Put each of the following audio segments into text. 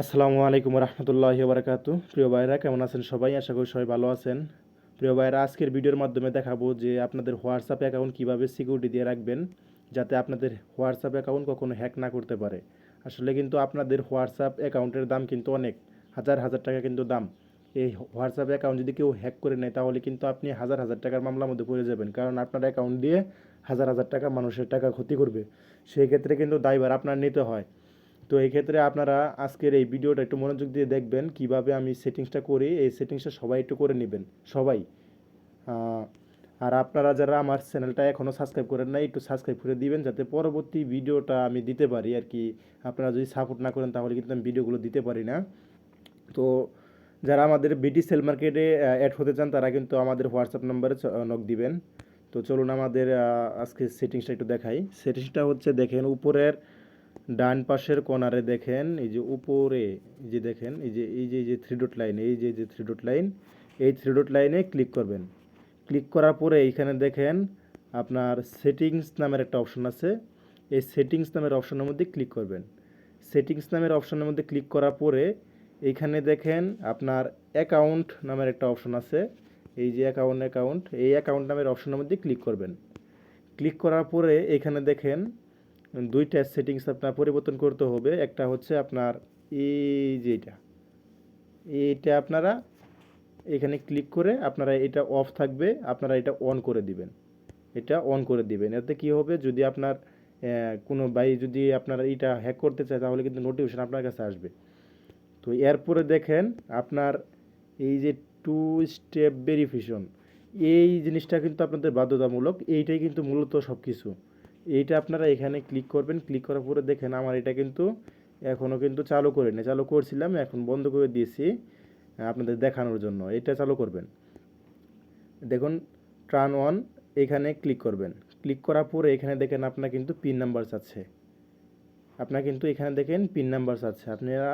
আসসালামু আলাইকুম রহমতুল্লাহ বারাকাতু প্রিয় ভাইরা কেমন আছেন সবাই? আশা করি সবাই ভালো আছেন। প্রিয় ভাইরা আজকের ভিডিওর মাধ্যমে দেখাবো যে আপনাদের হোয়াটসঅ্যাপ অ্যাকাউন্ট কীভাবে সিকিউরিটি দিয়ে রাখবেন, যাতে আপনাদের হোয়াটসঅ্যাপ অ্যাকাউন্ট কখনো হ্যাক না করতে পারে। আসলে কিন্তু আপনাদের হোয়াটসঅ্যাপ অ্যাকাউন্টের দাম কিন্তু অনেক, হাজার হাজার টাকা কিন্তু দাম। এই হোয়াটসঅ্যাপ অ্যাকাউন্ট যদি কেউ হ্যাক করে নেয়, তাহলে কিন্তু আপনি হাজার হাজার টাকার মামলার মধ্যে পড়ে যাবেন, কারণ আপনার অ্যাকাউন্ট দিয়ে হাজার হাজার টাকা মানুষের টাকা ক্ষতি করবে। সেই ক্ষেত্রে কিন্তু দায়ভার আপনার নিতে হয়। তো এই ক্ষেত্রে আপনারা আজকের এই ভিডিওটা একটু মনোযোগ দিয়ে দেখবেন, কীভাবে আমি সেটিংসটা করি। এই সেটিংসটা সবাই একটু করে নেবেন, সবাই। আর আপনারা যারা আমার চ্যানেলটা এখনও সাবস্ক্রাইব করেন নাই, একটু সাবস্ক্রাইব করে দিবেন, যাতে পরবর্তী ভিডিওটা আমি দিতে পারি আর কি। আপনারা যদি সাপোর্ট না করেন, তাহলে কিন্তু আমি ভিডিওগুলো দিতে পারি না। তো যারা আমাদের বিটি সেল মার্কেটে অ্যাড হতে চান, তারা কিন্তু আমাদের হোয়াটসঅ্যাপ নাম্বারে নক দিবেন। তো চলুন আমাদের আজকে সেটিংসটা একটু দেখাই। সেটিংসটা হচ্ছে, দেখেন, উপরের ডান পাশের কর্নারে দেখেন, এই যে উপরে এই যে দেখেন, এই যে এই যে এই যে থ্রি ডট লাইন এই যে যে থ্রি ডট লাইন এই থ্রি ডট লাইনে ক্লিক করবেন। ক্লিক করার পরে এইখানে দেখেন আপনার সেটিংস নামের একটা অপশন আছে। এই সেটিংস নামের অপশনের মধ্যে ক্লিক করবেন। সেটিংস নামের অপশনের মধ্যে ক্লিক করার পরে এইখানে দেখেন আপনার অ্যাকাউন্ট নামের একটা অপশন আছে। এই যে অ্যাকাউন্ট অ্যাকাউন্ট এই অ্যাকাউন্ট নামের অপশনের মধ্যে ক্লিক করবেন। ক্লিক করার পরে এখানে দেখেন দুইটা সেটিংস আপনার পরিবর্তন করতে হবে। একটা হচ্ছে আপনার এই যে এটা। এইটা আপনারা এখানে ক্লিক করে আপনারা এটা অফ থাকবে, আপনারা এটা অন করে দিবেন। এটা অন করে দিবেন। এতে কি হবে? যদি আপনার কোনো বাই যদি আপনারা এটা হ্যাক করতে চায়, তাহলে কিন্তু নোটিফিকেশন আপনার কাছে আসবে। তো এরপরে দেখেন আপনার এই যে টু স্টেপ ভেরিফিকেশন এই জিনিসটা কিন্তু আপনাদের বাধ্যতামূলক। এইটাই কিন্তু মূলত সব কিছু এইটা আপনারা এখানে ক্লিক করবেন ক্লিক করার পরে দেখেন আমার এটা কিন্তু এখনও কিন্তু চালু করে না চালু করছিলাম, এখন বন্ধ করে দিয়েছি আপনাদের দেখানোর জন্য। এটা চালু করবেন। দেখুন ট্রান ওয়ান এখানে ক্লিক করবেন। ক্লিক করার পরে এখানে দেখেন আপনার কিন্তু পিন নাম্বার আছে। আপনার কিন্তু এখানে দেখেন পিন নাম্বার আছে। আপনারা,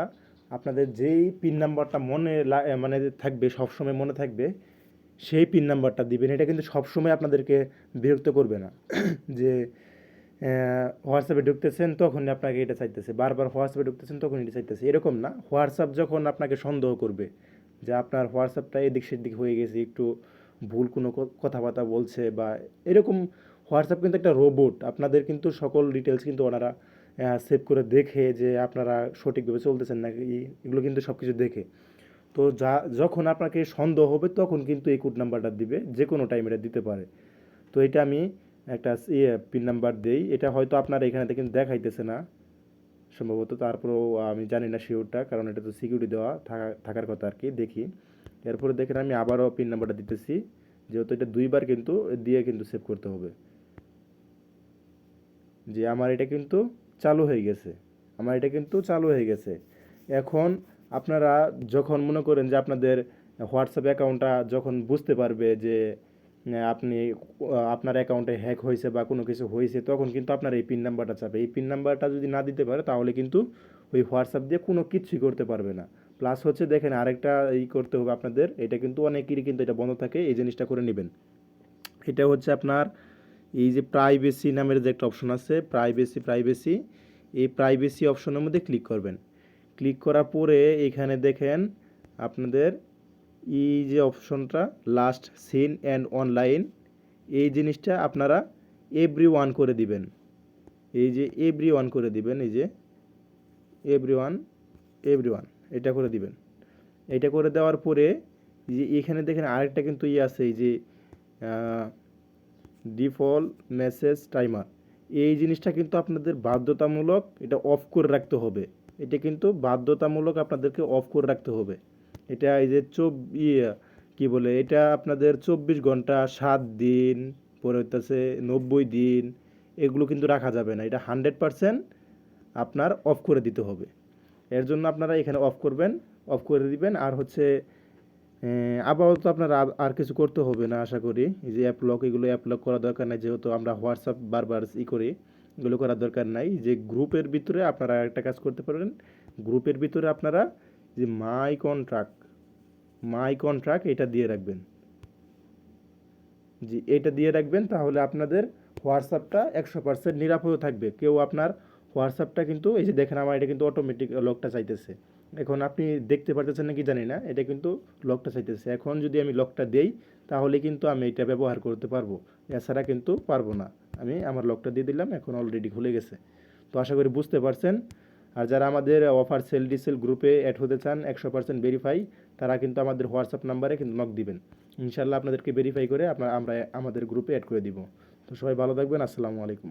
আপনাদের যেই পিন নাম্বারটা মনে মানে থাকবে, সবসময় মনে থাকবে, সেই পিন নাম্বারটা দিবেন। এটা কিন্তু সবসময় আপনাদেরকে বিরক্ত করবে না। যে হোয়াটসঅ্যাপে ঢুকতেছেন, তখনই আপনাকে এটা চাইতেছে। বারবার হোয়াটসঅ্যাপে ঢুকতেছেন তখন এটা চাইতেছে। এরকম না। হোয়াটসঅ্যাপ যখন আপনাকে সন্দেহ করবে যে আপনার হোয়াটসঅ্যাপটা এদিক সেদিক হয়ে গেছে, একটু ভুল কোনো কথাবার্তা বলছে বা এরকম হোয়াটসঅ্যাপ কিন্তু একটা রোবট আপনাদের কিন্তু সকল ডিটেলস কিন্তু ওনারা সেভ করে দেখে যে আপনারা সঠিকভাবে চলতেছেন নাকি, এগুলো কিন্তু সব কিছু দেখে। তো যা, যখন আপনাকে সন্দেহ হবে, তখন কিন্তু এই কোড নাম্বারটা দিবে যে কোনো টাইম এটা দিতে পারে। তো এটা আমি একটা ইয়ে পিন নাম্বার দেই। এটা হয়তো আপনার এখানে দেখেন দেখাইতেছে না। সম্ভবত তারপরেও আমি জানি না শিওরটা কারণ এটা তো সিকিউরিটি দেওয়া থাকা, থাকার কথা আর কি, দেখি। এরপরে দেখেন আমি আবারও পিন নাম্বারটা দিতেছি। যেহেতু এটা দুইবার কিন্তু দিয়ে কিন্তু সেভ করতে হবে। যে আমার এটা কিন্তু চালু হয়ে গেছে। আমার এটা কিন্তু চালু হয়ে গেছে। এখন আপনারা যখন মনে করেন যে আপনাদের হোয়াটসঅ্যাপ অ্যাকাউন্টটা যখন বুঝতে পারবে যে আপনি আপনার অ্যাকাউন্টে হ্যাক হয়েছে বা কোনো কিছু হয়েছে, তখন কিন্তু আপনার এই পিন নাম্বারটা চাপে। এই পিন নাম্বারটা যদি না দিতে পারে, তাহলে কিন্তু ওই হোয়াটসঅ্যাপ দিয়ে কোনো কিছুই করতে পারবে না। প্লাস হচ্ছে দেখেন, আরেকটা ই করতে হবে আপনাদের, এটা কিন্তু অনেকেরই কিন্তু এটা বন্ধ থাকে, এই জিনিসটা করে নেবেন। এটা হচ্ছে আপনার, এই যে প্রাইভেসি নামের যে একটা অপশন আছে প্রাইভেসি প্রাইভেসি এই প্রাইভেসি অপশনের মধ্যে ক্লিক করবেন। ক্লিক করার পরে এখানে দেখেন, আপনাদের এই যে অপশনটা লাস্ট সিন অ্যান্ড অনলাইন এই জিনিসটা আপনারা এভরি ওয়ান করে দিবেন। এই যে এভরি ওয়ান করে দিবেন, এই যে এভরি ওয়ান এভরি ওয়ান এটা করে দিবেন। এটা করে দেওয়ার পরে যে এখানে দেখেন আরেকটা কিন্তু ইয়ে আছে, এই যে ডিফল্ট মেসেজ টাইমার এই জিনিসটা কিন্তু আপনাদের বাধ্যতামূলক এটা অফ করে রাখতে হবে। এটা কিন্তু বাধ্যতামূলক আপনাদেরকে অফ করে রাখতে হবে। এটা এই যে চব ইয়ে কী বলে, এটা আপনাদের চব্বিশ ঘণ্টা, সাত দিন, পরে হইতেছে নব্বই দিন, এগুলো কিন্তু রাখা যাবে না। এটা হান্ড্রেড পারসেন্ট আপনার অফ করে দিতে হবে। এর জন্য আপনারা এখানে অফ করবেন অফ করে দিবেন। আর হচ্ছে আপাতত আপনার আর- কিছু করতে হবে না, আশা করি। এই যে অ্যাপ লক এগুলো অ্যাপ লক করা দরকার নাই। যেহেতু আমরা হোয়াটসঅ্যাপ বারবার ই করি, এগুলো করার দরকার নাই। যে গ্রুপের ভিতরে আপনারা একটা কাজ করতে পারেন গ্রুপের ভিতরে আপনারা যে মাই কন্ট্রাক্ট মাই কন্ট্রাক্ট এটা দিয়ে রাখবেন। জি, এটা দিয়ে রাখবেন তাহলে আপনাদের হোয়াটসঅ্যাপটা একশো পার্সেন্ট নিরাপদ থাকবে। কেউ আপনার হোয়াটসঅ্যাপটা কিন্তু, এই যে দেখেন আমার এটা কিন্তু অটোমেটিক লকটা চাইতেছে। এখন আপনি দেখতে পারতেছেন নাকি জানি না, এটা কিন্তু লকটা চাইতেছে। এখন যদি আমি লকটা দেই, তাহলে কিন্তু আমি এটা ব্যবহার করতে পারব। এছাড়া কিন্তু পারব না। আমি আমার লকটা দিয়ে দিলাম, এখন অলরেডি খুলে গেছে। তো আশা করি বুঝতে পারছেন। আর যারা আমাদের অফার সেল ডিসেল গ্রুপে অ্যাড হতে চান, একশো পার্সেন্ট ভেরিফাই তারা কিন্তু আমাদের হোয়াটসঅ্যাপ নাম্বারে কিন্তু নক দিবেন। ইনশাল্লাহ আপনাদেরকে ভেরিফাই করে আপনার, আমরা আমাদের গ্রুপে অ্যাড করে দিব। তো সবাই ভালো থাকবেন, আসসালামু আলাইকুম।